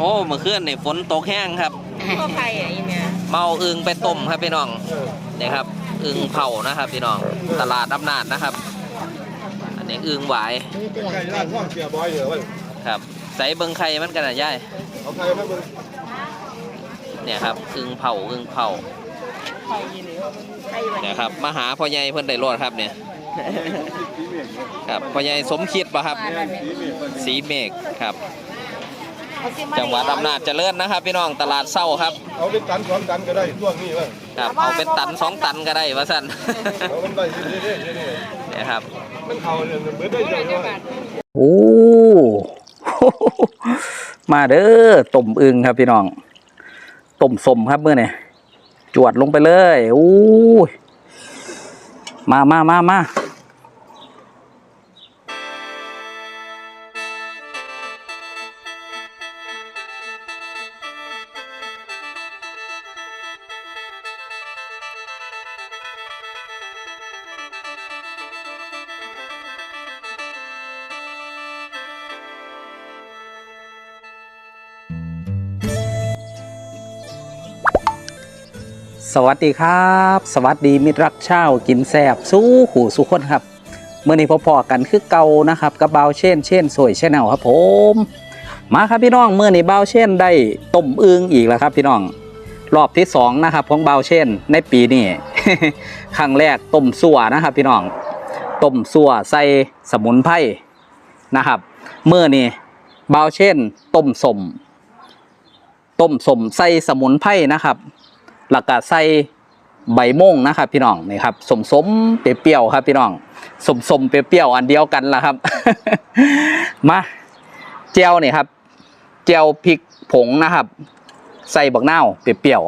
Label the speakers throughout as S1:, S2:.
S1: โอ้เมื่อคืนนี่ฝนตกแห้งครับ
S2: ก็ใครอะอีเนี่ย
S1: เมาอึงไปต้มครับพี่น้องนี่ครับอึงเผานะครับพี่น้องตลาดอำนาจนะครับ อันนี้อึงหวาย
S3: ไก่ร้านว่างเสียบอยเหรอเว้ย
S1: ครับใส่เบิงไข่มันกันนะย่าย
S3: เอาไก่มาเบิ่ง
S1: เนี่ยครับอึงเผาอึงเผา
S2: ใครอีเนี่ยใครวัน
S1: เนี่ยครับมาหาพ่อใหญ่เพิ่นได้รอดครับเนี่ย
S3: สีเมียง
S1: ครับพ่อใหญ่สมคิดปะครับ
S3: สีเมียง
S1: สีเมฆครับ จังหวัดอำนาจเจริญนะครับ พี่น้องตลาดเศร้าครับ
S3: เอาเป็นตันสองตันก็ได้ช่วงนี้เว้ย
S1: ครับเอาเป็นตันสองตันก็ได้ว่าสั่น
S3: เอามันได้เรื่อยๆเรื่อย
S1: เนี่ยครับ
S3: ๆมันเข้าเนี่ยมันเบิดได้เยอะเลย
S4: โอ้มาเด้อต้มอึงครับพี่น้องต้มสมครับเมื่อเนี่ยจวดลงไปเลยโอ้ยมามามามา สวัสดีครับ สวัสดีมิตรรักเช่ากินแซบสู้ขู่สุขคนครับเมื่อนี้พอๆกันคือเก่านะครับกับเบาเช่น เช่นสวยเช่นเอาครับผม มาครับพี่น้องเมื่อนี้เบาเช่นได้ต้มอึงอีกแล้วครับพี่น้องรอบที่สองนะครับของเบาเช่น ในปีนี้ครั้งแรกต้มสัวนะครับ พี่น้องต้มสัวใส่สมุนไพรนะครับเมื่อนี้เบาเช่นต้มสมต้มสมใส่สมุนไพรนะครับ แล้วก็ใส่ใบม่งนะครับ พี่น้องนี่ครับสมสมเปรี้ยวครับพี่น้องสมสมเปรี้ยวอันเดียวกันละครับ มาเจียวนี่ครับเจียวพริกผงนะครับ ใส่บักนาเปรี้ยว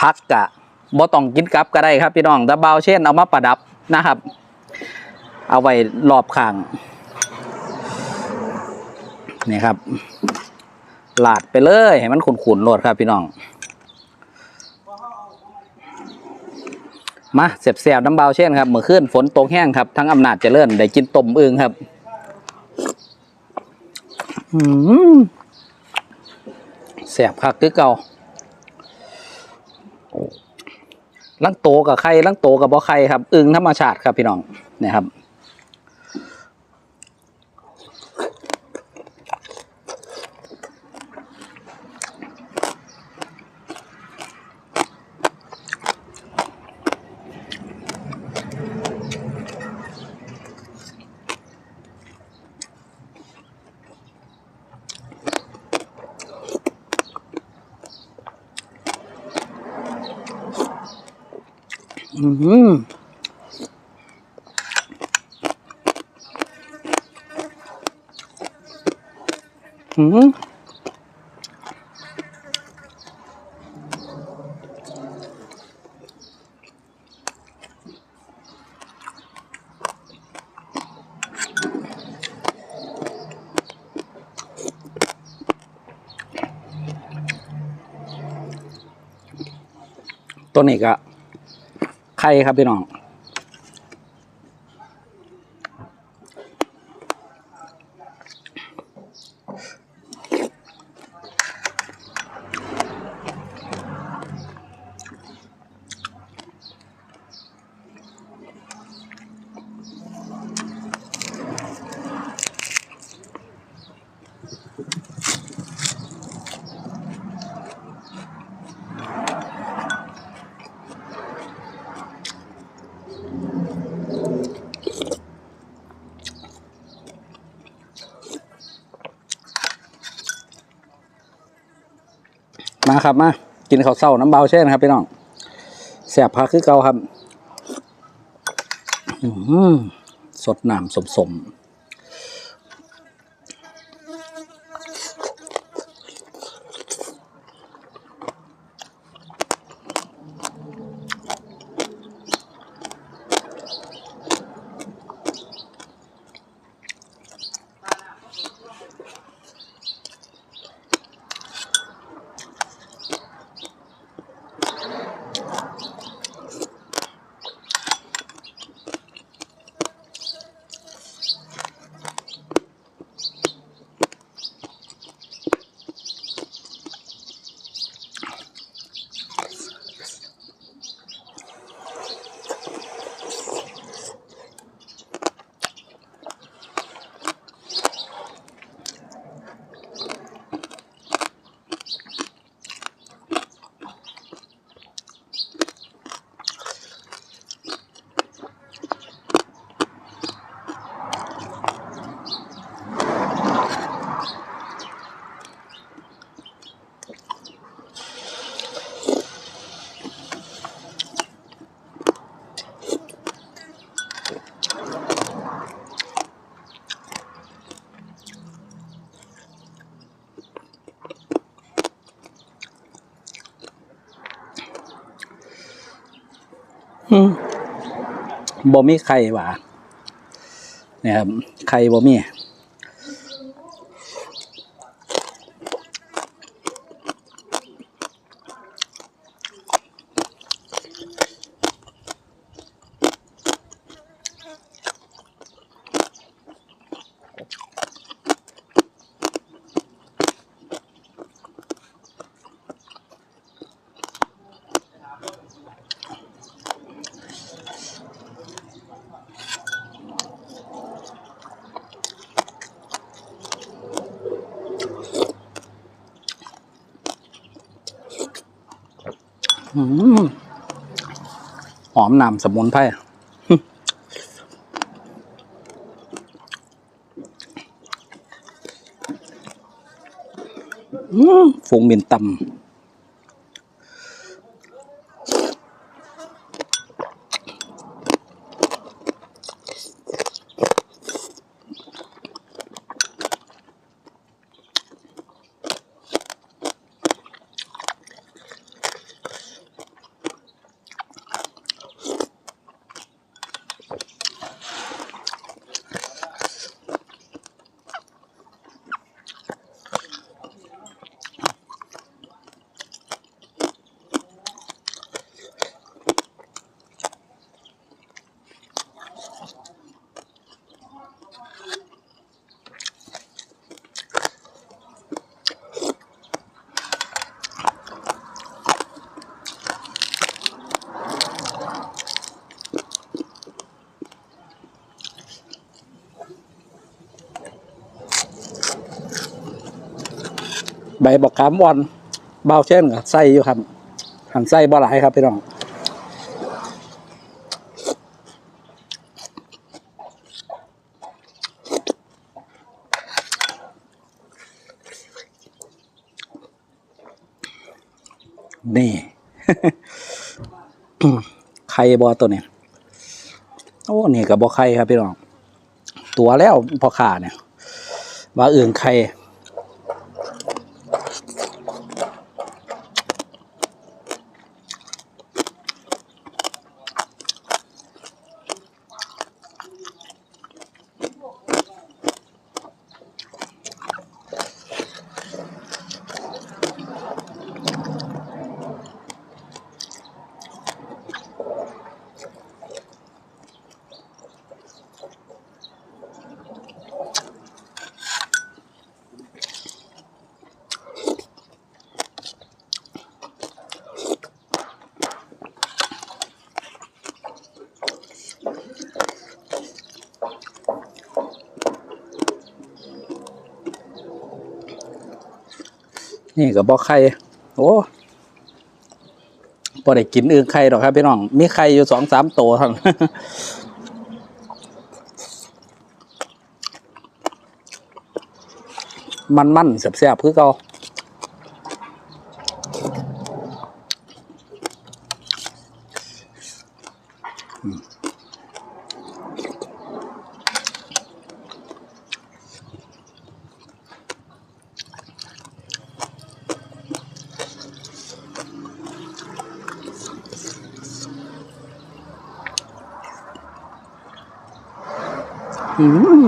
S4: พักกะบ่ต้องกินกับก็ได้ครับพี่น้องแต่เบาเช่นเอามาประดับนะครับ เอาไว้รอบข้างนี่ครับลาดไปเลยให้มันขุนๆโลดครับพี่น้อง มาเสียบเสียบน้ำเบาเช่นครับเมื่อคืนฝนตกแห้งครับทั้งอำนาจเจริญได้กินต้มอึงครับอืมเสียบคักคือเก่าลังโตกับไข่ลังโตกับบ่ไข่ครับอึงธรรมชาติครับพี่น้องนะครับ อืมอืม ตัวนี้ ครับมากินข้าวเศร้าน้ำเบาเช่นครับพี่น้องแสบพักคือเก่าครับอื้อหือสดน้ำสมส บ่มีไข่หว่าเนี่ยครับไข่บ่มี หอมนำสมุนไพรอืมฝงมินตำ ใบบอกขามอ่อนเบาเช่นกับไส้อยู่ครับหันไส้บ่หลายครับพี่น้องนี่ไข่บอตัวเนี่ยโอ้นี่กับบอไข่ครับพี่น้อง ตัวแล้วพอขาเนี่ยว่าอื่นไข่ นี่กับบอไข่โอ้พอได้กินอื่นไข่หรอกครับพี่น้อง มีไข่อยู่สองสามตัวท่านั้งมันมันๆแสบๆคือเก่า อืม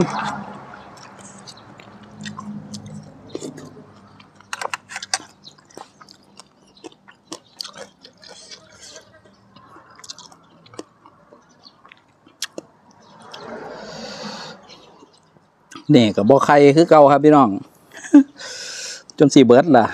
S4: นี่กับบอไข่คือเก่าครับพี่น้อง จนสีเบิร์ดล่ะ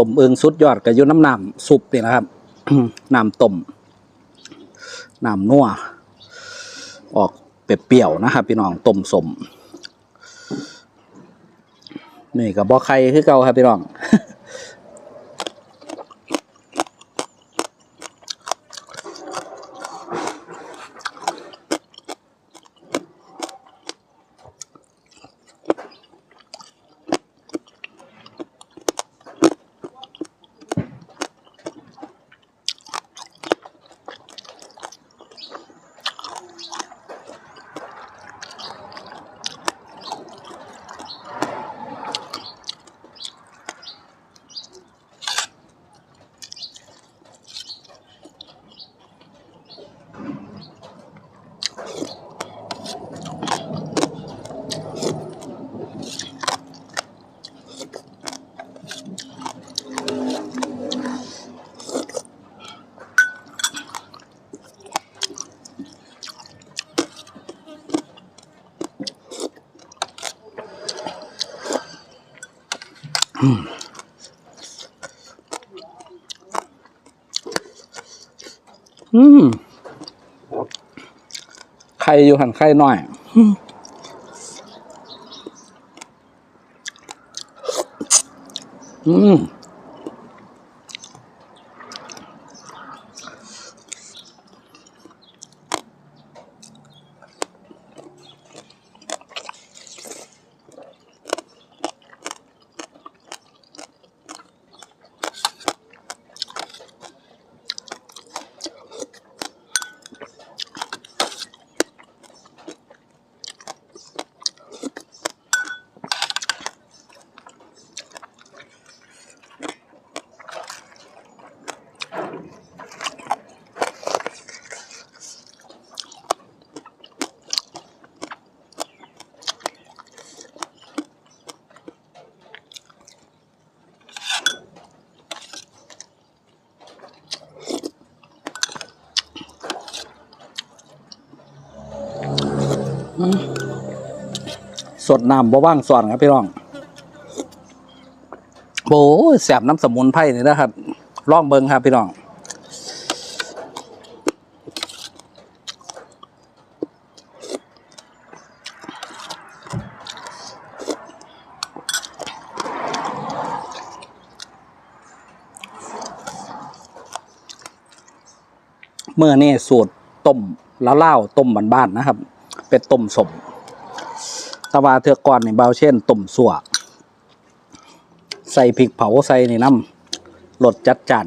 S4: ต้มเอิงสุดยอดกับยุน้ำน้ำซุปนี่นะครับน้ำต้มน้ำนัวออกเปรี้ยวๆนะครับพี่น้องต้มสมนี่กับบอไข่คือเก่าครับพี่น้อง อืมไข่อยู่หันไข่หน่อยอืม สดน้ำบ่ว่างสอนครับพี่น้องโอ้แสบน้ำสมุนไพรนี่นะครับลองเบิงครับพี่น้องเมื่อนี่สูตรต้มแล้วเล่าต้มบ้านๆนะครับ เป็นต้มสม ตะวาเทือกก่อนนี่เบาเช่นต้มสัวใส่พริกเผาใส่ในน้ำรสจัดจัน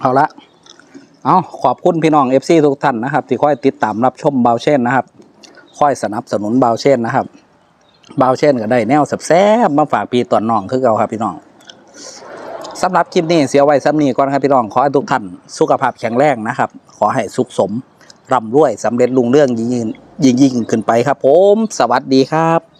S4: เอาละเอาขอบคุณพี่น้องเอฟซีทุกท่านนะครับ ที่คอยติดตามรับชมเบาเช่นนะครับคอยสนับสนุนเบาเช่นนะครับเบาเช่นก็ได้แนวแซ่บมาฝากพี่ตอนน้องคือเก่าครับพี่น้องสำหรับคลิปนี้เสียไว้ซ้ำนี้ก่อนครับพี่น้องขอให้ทุกท่านสุขภาพแข็งแรงนะครับ ขอให้สุขสม ร่ำรวยสำเร็จลุงเรื่องยิ่งยิ่งยิ่งขึ้นไปครับผม สวัสดีครับ